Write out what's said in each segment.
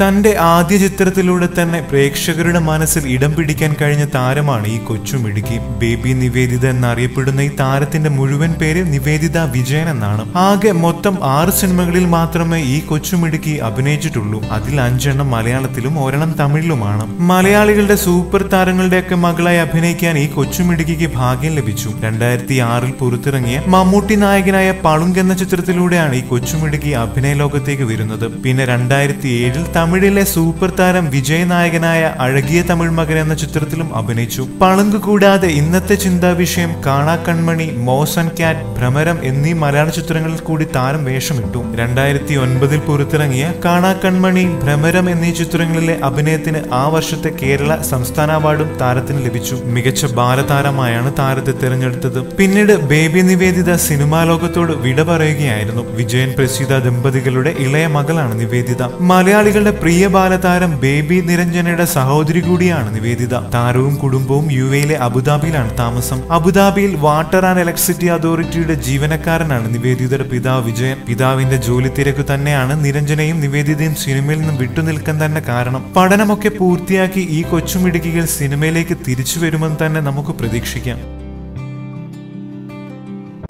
തന്റെ ആദ്യ ചിത്രത്തിലൂടെ തന്നെ പ്രേക്ഷകരുടെ മനസ്സിൽ ഇടം പിടിക്കാൻ കഴിഞ്ഞ താരമാണ് ഈ കൊച്ചുമിടുക്കി ബേബി നിവേദിത എന്നറിയപ്പെടുന്ന ഈ താരത്തിന്റെ മുഴുവൻ പേര് നിവേദിത വിജയൻ എന്നാണ്. ആകെ മൊത്തം ആറ് സിനിമകളിൽ മാത്രമേ ഈ കൊച്ചുമിടുക്കി അഭിനയിച്ചിട്ടുള്ളൂ. അതിൽ അഞ്ചെണ്ണം മലയാളത്തിലും ഒരെണ്ണം തമിഴിലുമാണ്. മലയാളികളുടെ സൂപ്പർ താരങ്ങളുടെയൊക്കെ മകളായി അഭിനയിക്കാൻ ഈ കൊച്ചുമിടുക്കിക്ക് ഭാഗ്യം ലഭിച്ചു. രണ്ടായിരത്തി ആറിൽ പുറത്തിറങ്ങിയ മമ്മൂട്ടി നായകനായ പളുങ്ക് എന്ന ചിത്രത്തിലൂടെയാണ് ഈ കൊച്ചുമിടുക്കി അഭിനയ ലോകത്തേക്ക് വരുന്നത്. പിന്നെ രണ്ടായിരത്തി ഏഴിൽ തമിഴിലെ സൂപ്പർ താരം വിജയ് നായകനായ അഴകിയ തമിഴ് മകൻ എന്ന ചിത്രത്തിലും അഭിനയിച്ചു. പളുങ്ക് കൂടാതെ ഇന്നത്തെ ചിന്താ വിഷയം കാണാ കൺമണി മോസൻ ക്യാറ്റ് ഭ്രമരം എന്നീ മലയാള ചിത്രങ്ങളിൽ കൂടി താരം വേഷമിട്ടു. രണ്ടായിരത്തി ഒൻപതിൽ പുറത്തിറങ്ങിയ കാണാ കൺമണി ഭ്രമരം എന്നീ ചിത്രങ്ങളിലെ അഭിനയത്തിന് ആ വർഷത്തെ കേരള സംസ്ഥാന അവാർഡും താരത്തിന് ലഭിച്ചു. മികച്ച ബാലതാരമായാണ് താരത്തെ തിരഞ്ഞെടുത്തത്. പിന്നീട് ബേബി നിവേദിത സിനിമാ ലോകത്തോട് വിട പറയുകയായിരുന്നു. വിജയൻ പ്രസീത ദമ്പതികളുടെ ഇളയ മകളാണ് നിവേദിത. മലയാളികളുടെ പ്രിയ ബാലതാരം ബേബി നിരഞ്ജനയുടെ സഹോദരി കൂടിയാണ് നിവേദിത. താരവും കുടുംബവും യു എയിലെ അബുദാബിയിലാണ് താമസം. അബുദാബിയിൽ വാട്ടർ ആൻഡ് ഇലക്ട്രിസിറ്റി അതോറിറ്റിയുടെ ജീവനക്കാരനാണ് നിവേദിതയുടെ പിതാവ് വിജയൻ. പിതാവിന്റെ ജോലി തിരക്ക് തന്നെയാണ് നിരഞ്ജനയും നിവേദിതയും സിനിമയിൽ നിന്നും വിട്ടുനിൽക്കാൻ തന്നെ കാരണം. പഠനമൊക്കെ പൂർത്തിയാക്കി ഈ കൊച്ചുമിടുക്കികൾ സിനിമയിലേക്ക് തിരിച്ചു വരുമെന്ന് തന്നെ നമുക്ക് പ്രതീക്ഷിക്കാം.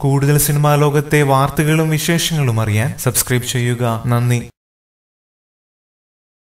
കൂടുതൽ സിനിമാ ലോകത്തെ വാർത്തകളും വിശേഷങ്ങളും അറിയാൻ സബ്സ്ക്രൈബ് ചെയ്യുക. നന്ദി.